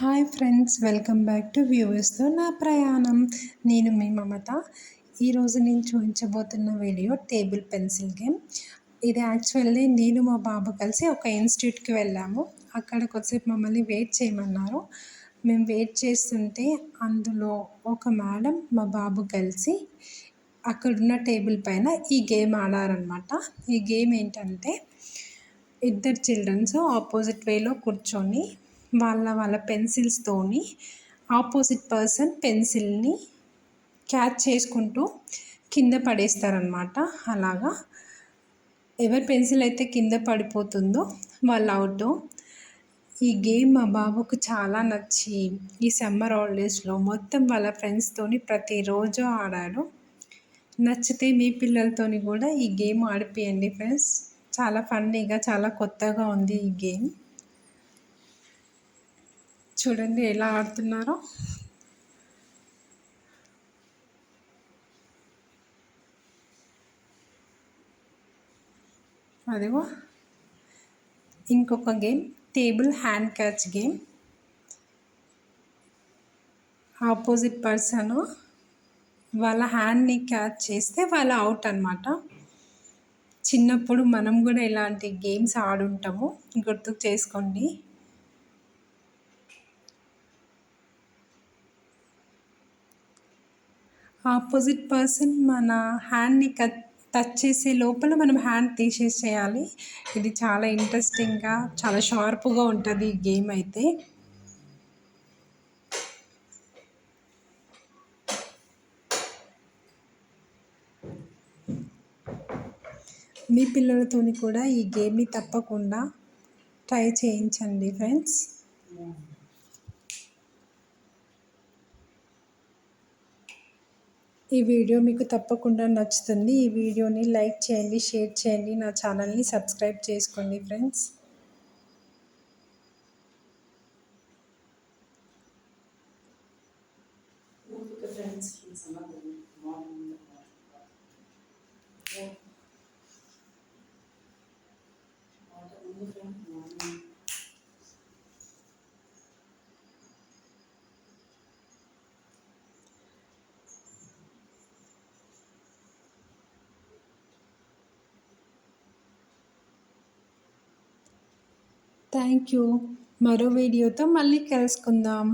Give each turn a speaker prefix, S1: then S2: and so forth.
S1: Hi friends welcome back to వ్యూవర్స్తో నా ప్రయాణం. నేను మీ మమత. ఈరోజు నేను చూపించబోతున్న వీడియో టేబుల్ పెన్సిల్ గేమ్. ఇది యాక్చువల్లీ నేను మా బాబు కలిసి ఒక ఇన్స్టిట్యూట్కి వెళ్ళాము. అక్కడ కొద్దిసేపు మమ్మల్ని వెయిట్ చేయమన్నారు. మేము వెయిట్ చేస్తుంటే అందులో ఒక మేడం మా బాబు కలిసి అక్కడున్న టేబుల్ పైన ఈ గేమ్ ఆడారనమాట ఈ గేమ్ ఏంటంటే ఇద్దరు చిల్డ్రన్స్ ఆపోజిట్ వేలో కూర్చొని వాళ్ళ వాళ్ళ పెన్సిల్స్తోని ఆపోజిట్ పర్సన్ పెన్సిల్ని క్యాచ్ చేసుకుంటూ కింద పడేస్తారనమాట అలాగా. ఎవరి పెన్సిల్ అయితే కింద పడిపోతుందో వాళ్ళు అవుట్ ఈ గేమ్ మా బాబుకు చాలా నచ్చి ఈ సమ్మర్ హాలిడేస్లో మొత్తం వాళ్ళ ఫ్రెండ్స్తోని ప్రతిరోజు ఆడాడు. నచ్చితే మీ పిల్లలతోని కూడా ఈ గేమ్ ఆడిపియండి ఫ్రెండ్స్. చాలా ఫన్నీగా చాలా కొత్తగా ఉంది ఈ గేమ్. చూడండి ఎలా ఆడుతున్నారో. అదిగో. ఇంకొక game table hand catch game. Opposite person వాళ్ళ హ్యాండ్ని క్యాచ్ చేస్తే వాళ్ళ అవుట్ అనమాట చిన్నప్పుడు మనం కూడా ఇలాంటి గేమ్స్ ఆడుంటాము. గుర్తుకు చేసుకోండి. ఆపోజిట్ పర్సన్ మన హ్యాండ్ని కట్ టచ్ చేసే లోపల మనం హ్యాండ్ తీసేసేయాలి ఇది చాలా ఇంట్రెస్టింగ్గా చాలా షార్ప్గా ఉంటుంది ఈ గేమ్ అయితే. మీ పిల్లలతోని కూడా ఈ గేమ్ని తప్పకుండా ట్రై చేయించండి ఫ్రెండ్స్. ఈ వీడియో మీకు తప్పకుండా నచ్చుతుంది. ఈ వీడియోని లైక్ చేయండి షేర్ చేయండి నా ఛానల్ని సబ్స్క్రైబ్ చేసుకోండి ఫ్రెండ్స్. Friends thank you. మరో వీడియోతో మళ్ళీ కలుసుకుందాం.